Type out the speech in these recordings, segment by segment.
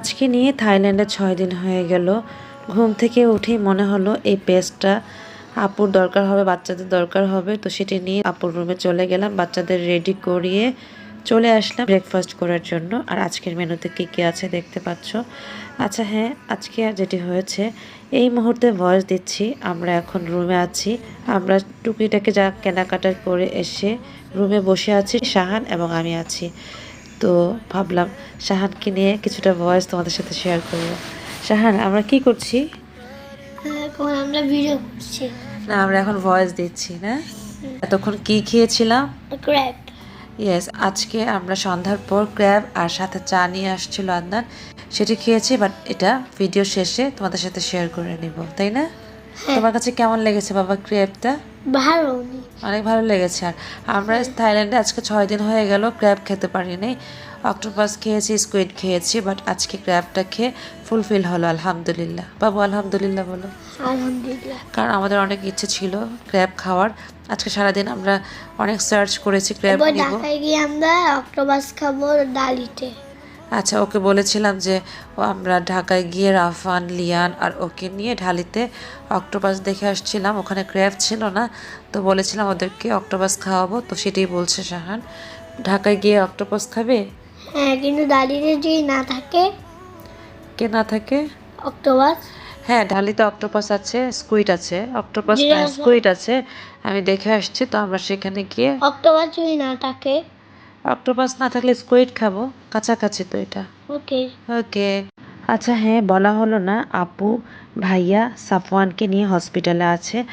আজকে নিয়ে থাইল্যান্ডে ছয় দিন হয়ে গেল। ঘুম থেকে উঠেই মনে হলো এই পেস্টটা আপুর দরকার হবে, বাচ্চাদের দরকার হবে। তো সেটি নিয়ে আপুর রুমে চলে গেলাম, বাচ্চাদের রেডি করিয়ে চলে আসলাম ব্রেকফাস্ট করার জন্য। আর আজকের মেনুতে কী কী আছে দেখতে পাচ্ছ? আচ্ছা হ্যাঁ আজকে যেটি হয়েছে, এই মুহূর্তে ভয়েস দিচ্ছি, আমরা এখন রুমে আছি। আমরা টুকিটাকে যা কেনাকাটা করে এসে রুমে বসে আছি, শাহান এবং আমি আছি। তো ভাবলাম শাহানকে নিয়ে কিছুটা ভয়েস তোমাদের সাথে শেয়ার করব। শাহান আমরা কি করছি? এখন আমরা ভিডিও করছি। না আমরা এখন ভয়েস দিচ্ছি না? এতক্ষণ কি খেয়েছিলাম? ক্র্যাপ ইয়েস আজকে আমরা সন্ধ্যার পর ক্র্যাব আর সাথে চা নিয়ে আসছিল আদনান। সেটি খেয়েছি বাট এটা ভিডিও শেষে তোমাদের সাথে শেয়ার করে নিব তাই না? তোমার কাছে কেমন লেগেছে বাবা ক্র্যাবটা? ভালো অনেক ভালো লেগেছে। আর আমরা থাইল্যান্ডে আজকে ছয় দিন হয়ে গেল ক্র্যাব খেতে পারিনি। অক্টোপাস খেয়েছি স্কুইড খেয়েছি বাট আজকে ক্র্যাবটা খেয়ে ফুলফিল হলো আলহামদুলিল্লাহ। বাবু আলহামদুলিল্লাহ বলো। আলহামদুলিল্লাহ। কারণ আমাদের অনেক ইচ্ছে ছিল ক্র্যাব খাওয়ার। আজকে সারাদিন আমরা অনেক সার্চ করেছি ক্র্যাব নিব। ঢাকায় গিয়ে আমরা অক্টোপাস খাব ডালিতে। আচ্ছা ওকে বলেছিলাম যে ও আমরা ঢাকায় গিয়ে রাফান লিয়ান আর ওকে নিয়ে ঢালিতে অক্টোপাস দেখে আসছিলাম। ওখানে ক্র্যাব ছিল না তো বলেছিলাম ওদেরকে অক্টোপাস খাওয়াবো তো সেটাই বলছে শাহান। ঢাকায় গিয়ে অক্টোপাস খাবে? হ্যাঁ কিন্তু ডালিতে যদি না থাকে? কে না থাকে? অক্টোপাস? হ্যাঁ ঢালিতে অক্টোপাস আছে স্কুইড আছে অক্টোপাস স্কুইড আছে। আমি দেখে আসছি তো আমরা সেখানে গিয়ে অক্টোপাস যদি না থাকে? অক্টোপাস না থাকলে স্কুইড খাব কাছাকাছি তো এটা। ওকে ওকে আচ্ছা হ্যাঁ বলা হলো না আপু ভাইয়া সাফওয়ানকে নিয়ে হসপিটালে আছে।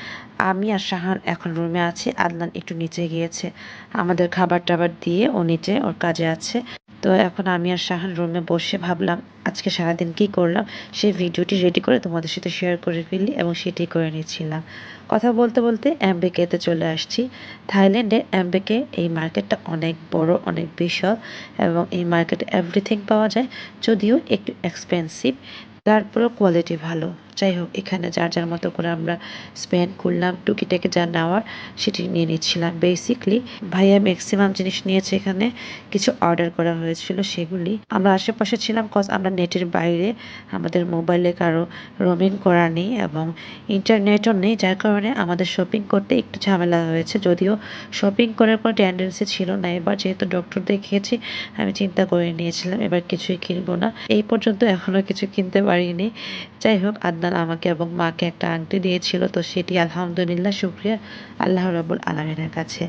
আমি আর শাহান এখন রুমে আছি। আদনান একটু নিচে গিয়েছে। আমাদের খাবার টাবার দিয়ে ও নিচে, ওর কাজে আছে। তো এখন আমি আর শাহান রুমে বসে ভাবলাম, আজকে সারাদিন কি করলাম? সেই ভিডিওটি রেডি করে তোমাদের সাথে শেয়ার করে ফেলি এবং সেটি করে নিচ্ছিলাম। কথা বলতে বলতে অ্যাম্বেকেতে চলে আসছি। থাইল্যান্ডের অ্যাম্বেকে এই মার্কেটটা অনেক বড়, অনেক বিশাল এবং এই মার্কেটে এভরিথিং পাওয়া যায়। যদিও একটু এক্সপেন্সিভ তারপরেও কোয়ালিটি ভালো। যাই হোক, এখানে যার যার মতো করে আমরা স্পেন্ড করলাম টুকিটাকে যা নেওয়ার সেটি নিয়ে নিচ্ছিলাম বেসিকলি ভাইয়া ম্যাক্সিমাম জিনিস নিয়েছে এখানে, কিছু অর্ডার করা হয়েছিল সেগুলি। আমরা আশেপাশে ছিলাম কজ আমরা নেটের বাইরে, আমাদের মোবাইলে কারও রোমিং করা নেই এবং ইন্টারনেটও নেই, যার কারণে আমাদের শপিং করতে একটু ঝামেলা হয়েছে। যদিও শপিং করার কোনো টেন্ডেন্সি ছিল না। এবার যেহেতু ডক্টর দেখিয়েছি, আমি চিন্তা করে নিয়েছিলাম, এবার কিছুই কিনবো না। এই পর্যন্ত এখনও কিছু কিনতে পারিনি। যাই হোক আদনান আমাকে এবং মাকে একটা আংটি দিয়েছিল, তো সেটি আলহামদুলিল্লাহ, শুক্রিয়া আল্লাহ রবুল আলমিনের কাছে।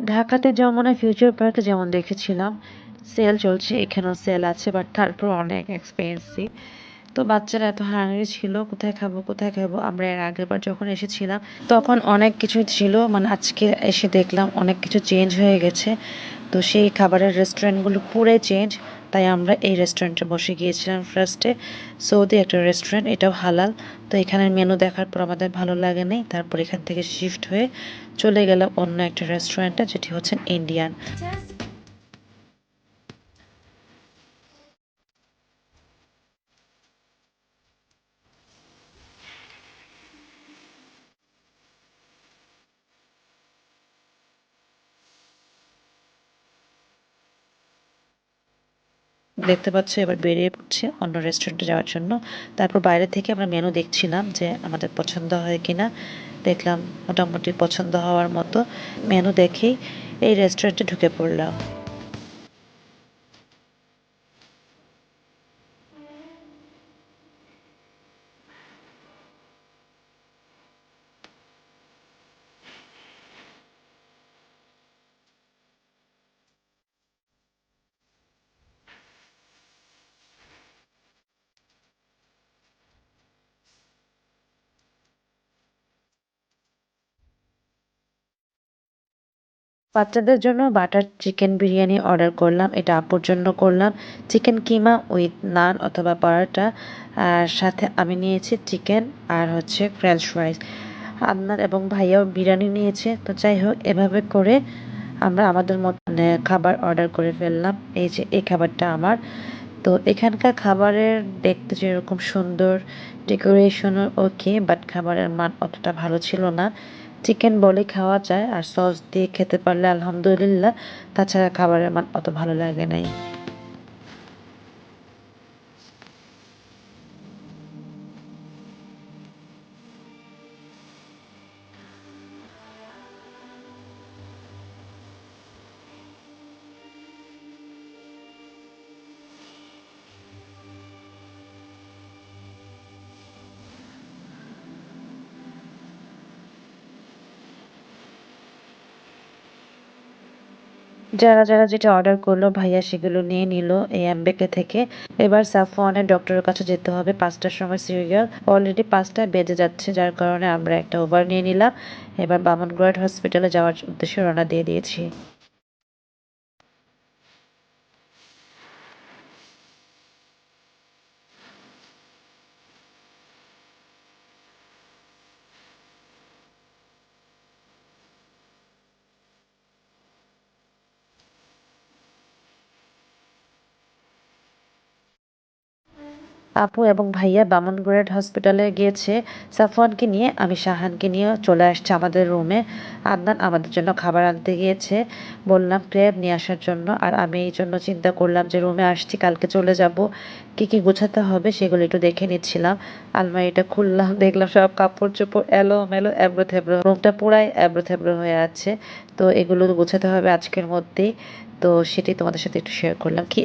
ঢাকাতে যমুনা ফিউচার পার্কে যেমন দেখেছিলাম সেল চলছে, এখানেও সেল আছে বাট তারপর অনেক এক্সপেন্সিভ তো বাচ্চারা এত হাঙ্গরি ছিল, কোথায় খাব কোথায় খাব? আমরা এর আগের বার যখন এসেছিলাম, তখন অনেক কিছু ছিল মানে আজকে এসে দেখলাম অনেক কিছু চেঞ্জ হয়ে গেছে। তো সেই খাবারের রেস্টুরেন্টগুলো পুরো চেঞ্জ তাই আমরা এই রেস্টুরেন্টে বসে গিয়েছিলাম ফার্স্টে সৌদি একটা রেস্টুরেন্ট এটাও হালাল। তো এখানের মেনু দেখার পর আমাদের ভালো লাগে নেই। তারপর এখান থেকে শিফট হয়ে চলে গেলাম অন্য একটা রেস্টুরেন্টে যেটি হচ্ছে ইন্ডিয়ান দেখতে পাচ্ছ, এবার বেরিয়ে পড়ছে অন্য রেস্টুরেন্টে যাওয়ার জন্য। তারপর বাইরে থেকে আমরা মেনু দেখছিলাম যে আমাদের পছন্দ হয় কিনা। দেখলাম মোটামুটি পছন্দ হওয়ার মতো। মেনু দেখেই এই রেস্টুরেন্টে ঢুকে পড়লাম। বাচ্চাদের জন্য বাটার চিকেন বিরিয়ানি অর্ডার করলাম, এটা আপুর জন্য করলাম। চিকেন কিমা উইথ নান অথবা পরোটা, আর সাথে আমি নিয়েছি চিকেন আর হচ্ছে ফ্রেঞ্চ ফ্রাইস আপনার এবং ভাইয়াও বিরিয়ানি নিয়েছে, তো যাই হোক, এভাবে করে আমরা আমাদের মত মানে খাবার অর্ডার করে ফেললাম। এই যে, এই খাবারটা আমার। তো এখানকার খাবারের দেখতে যেরকম সুন্দর, ডেকোরেশনও ওকে, বাট খাবারের মান অতটা ভালো ছিল না। চিকেন বলে খাওয়া যায় আর সস দিয়ে খেতে পারলে আলহামদুলিল্লাহ। তাছাড়া খাবারের মান অত ভালো লাগে নাই। যারা যারা যেটা অর্ডার করল ভাইয়া সেগুলো নিয়ে নিল এই অ্যাম্বেকে থেকে। এবার সাফওয়ানের ডক্টরের কাছে যেতে হবে। পাঁচটার সময় সিরিয়াল অলরেডি পাঁচটা বেজে যাচ্ছে, যার কারণে আমরা একটা ওভার নিয়ে নিলাম। এবার বামনগড় হসপিটালে যাওয়ার উদ্দেশ্যে রওনা দিয়ে দিয়েছি। আপু এবং ভাইয়া বামনগ্রেড হসপিটালে গিয়েছে। সাফওয়ানকে নিয়ে আমি শাহানকে নিয়ে চলে আসছি আমাদের রুমে আদনান আমাদের জন্য খাবার আনতে গিয়েছে। বললাম ক্রেব নিয়ে আসার জন্য। আর আমি এই জন্য চিন্তা করলাম যে রুমে আসছি, কালকে চলে যাব। কি কি গোছাতে হবে সেগুলো একটু দেখে নিচ্ছিলাম। আলমারিটা খুললাম, দেখলাম সব কাপড় চোপড় এলো মেলো এবড়ো থেবড়ো রুমটা পুরাই এবড়ো থেবড়ো হয়ে আছে। তো এগুলো গোছাতে হবে আজকের মধ্যেই। তো সেটি তোমাদের সাথে একটু শেয়ার করলাম। কি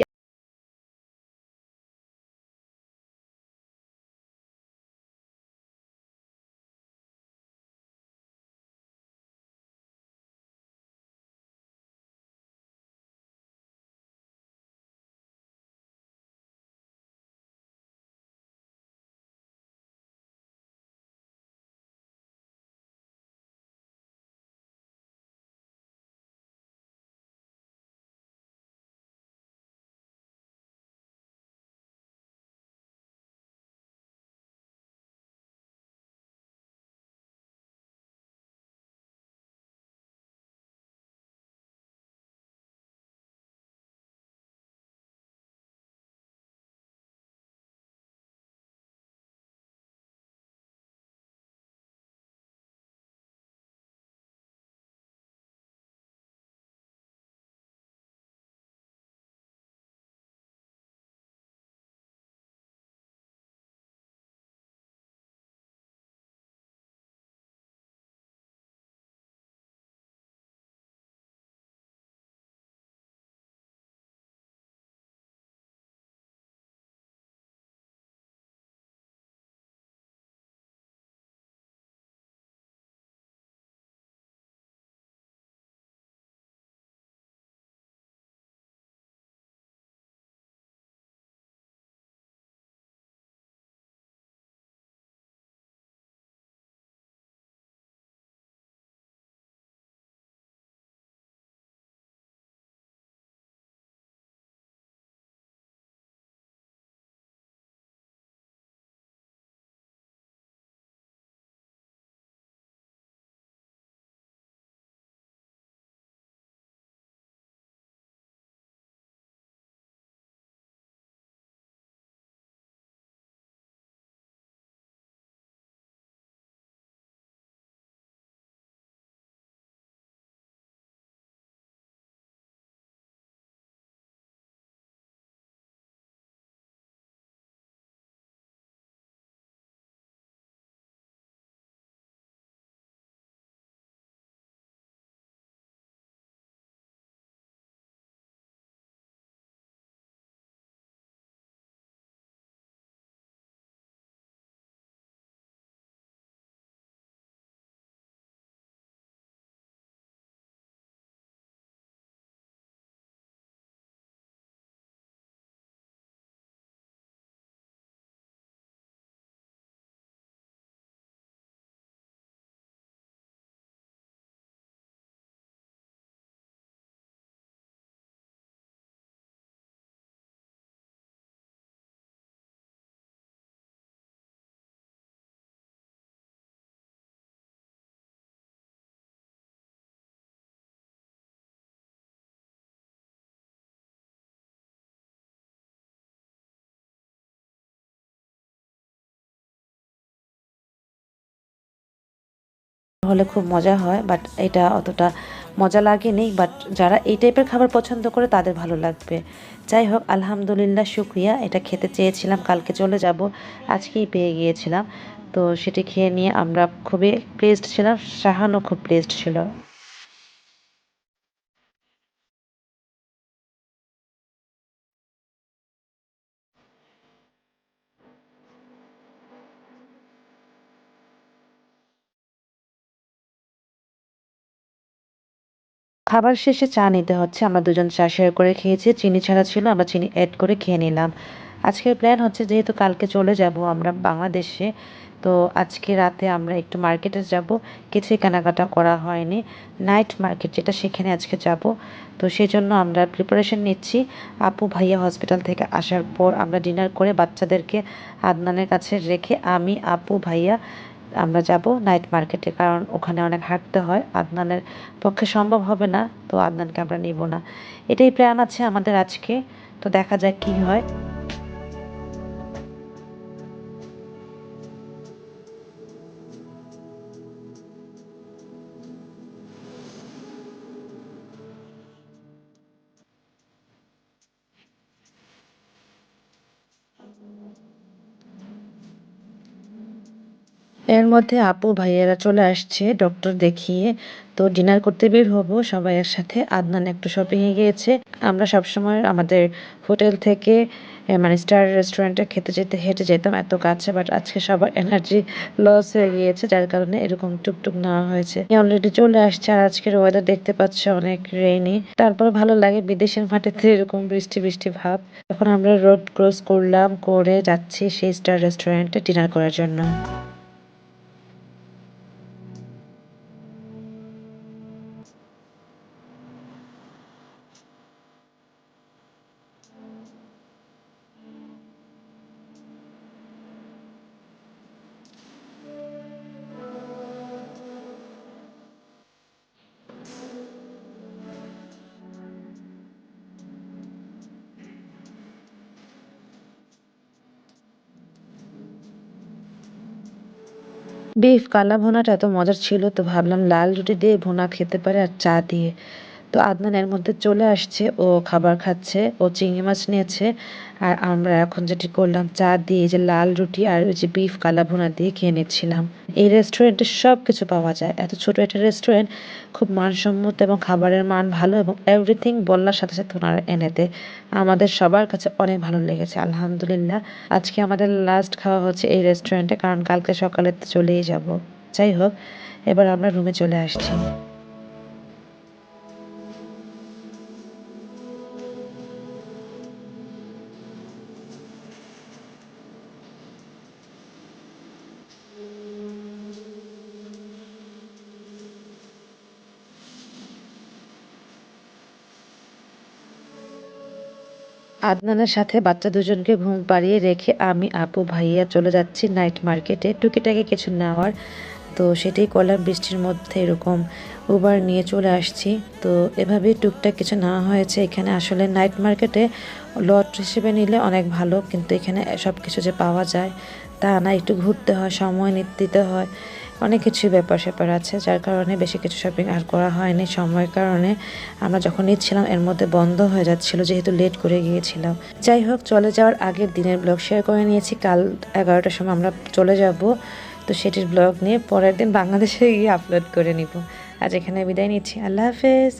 হলে খুব মজা হয় বাট এটা অতটা মজা লাগেনি বাট যারা এই টাইপের খাবার পছন্দ করে তাদের ভালো লাগবে। যাই হোক, আলহামদুলিল্লাহ, শুক্রিয়া। এটা খেতে চেয়েছিলাম, কালকে চলে যাব। আজকেই পেয়ে গিয়েছিলাম। তো সেটি খেয়ে নিয়ে আমরা খুবই প্লেসড ছিলাম, শাহানও খুব প্লেসড ছিল। খাবার শেষে চা নিতে হচ্ছে। আমরা দুজন চা শেয়ার করে খেয়েছি। চিনি ছাড়া ছিল, আমরা চিনি অ্যাড করে খেয়ে নিলাম। আজকের প্ল্যান হচ্ছে যেহেতু কালকে চলে যাব আমরা বাংলাদেশে, তো আজকে রাতে আমরা একটু মার্কেটে যাব। কিছুই কেনাকাটা করা হয়নি। নাইট মার্কেট যেটা, সেখানে আজকে যাব। তো সেই জন্য আমরা প্রিপারেশন নিচ্ছি। আপু ভাইয়া হসপিটাল থেকে আসার পর আমরা ডিনার করে বাচ্চাদেরকে আদনানের কাছে রেখে আমি, আপু ভাইয়া আমরা যাব নাইট মার্কেটে কারণ ওখানে অনেক হাঁটতে হয়। আদনানের পক্ষে সম্ভব হবে না, তো আদনানকে আমরা নিব না। এটাই প্ল্যান আছে আমাদের আজকে, তো দেখা যাক কি হয়। এর মধ্যে আপু ভাইয়েরা চলে আসছে, ডক্টর দেখিয়ে। তো ডিনার করতে বের হব, সবাই একসাথে। আদনান একটু শপিংয়ে গিয়েছে। আমরা সবসময় আমাদের হোটেল থেকে মানে স্টার রেস্টুরেন্টে খেতে যেতে, হেঁটে যেতাম, এত কাছে বাট আজকে সবার এনার্জি লস হয়ে গিয়েছে, যার কারণে এরকম টুকটুক নেওয়া হয়েছে। অলরেডি চলে আসছে, আর আজকের ওয়েদার দেখতে পাচ্ছ অনেক রেইনি তারপর ভালো লাগে, বিদেশের মাটিতে এরকম বৃষ্টি বৃষ্টি ভাব। এখন আমরা রোড ক্রস করলাম, করে যাচ্ছি সেই স্টার রেস্টুরেন্টে ডিনার করার জন্য। বিফ কালা ভুনাটা এত মজার ছিল তো ভাবলাম লাল রুটি দিয়ে ভুনা খেতে পারে আর চা দিয়ে। তো আদনান এর মধ্যে চলে আসছে, ও খাবার খাচ্ছে, ও চিংড়ি মাছ নিয়েছে। আর আমরা এখন যেটি করলাম, চা দিয়ে যে লাল রুটি আর ওই যে বিফ কালা ভুনা দিয়ে খেয়ে নিচ্ছিলাম। এই রেস্টুরেন্টে সব কিছু পাওয়া যায়। এত ছোট একটা রেস্টুরেন্ট খুব মানসম্মত এবং খাবারের মান ভালো এবং এভরিথিং বললার সাথে সাথে ওনারা এনে দেয়। আমাদের সবার কাছে অনেক ভালো লেগেছে, আলহামদুলিল্লাহ। আজকে আমাদের লাস্ট খাওয়া হচ্ছে এই রেস্টুরেন্টে কারণ কালকে সকালে চলেই যাব। যাই হোক, এবার আমরা রুমে চলে আসছি। আদনানের সাথে বাচ্চা দুজনকে ঘুম পাড়িয়ে রেখে আমি আপু ভাইয়া চলে যাচ্ছি নাইট মার্কেটে। টুকিটাকি কিছু নেওয়ার। তো সেটাই করলাম, বৃষ্টির মধ্যে এরকম উবার নিয়ে চলে আসছি। তো এভাবেই টুকটাক কিছু নেওয়া হয়েছে। এখানে আসলে নাইট মার্কেটে লট হিসেবে নিলে অনেক ভালো, কিন্তু এখানে সব কিছু যে পাওয়া যায় তা না। একটু ঘুরতে হয়, সময় নিতে হয়। অনেক কিছুই ব্যাপার স্যাপার আছে, যার কারণে বেশি কিছু শপিং আর করা হয়নি। সময়ের কারণে আমরা যখন নিচ্ছিলাম, এর মধ্যে বন্ধ হয়ে যাচ্ছিল, যেহেতু লেট করে গিয়েছিলাম। যাই হোক, চলে যাওয়ার আগের দিনের ব্লগ শেয়ার করে নিয়েছি। কাল এগারোটার সময় আমরা চলে যাব। তো সেটির ব্লগ নিয়ে পরের দিন বাংলাদেশে গিয়ে আপলোড করে নিব। আজ এখানে বিদায় নিচ্ছি। আল্লাহ হাফেজ।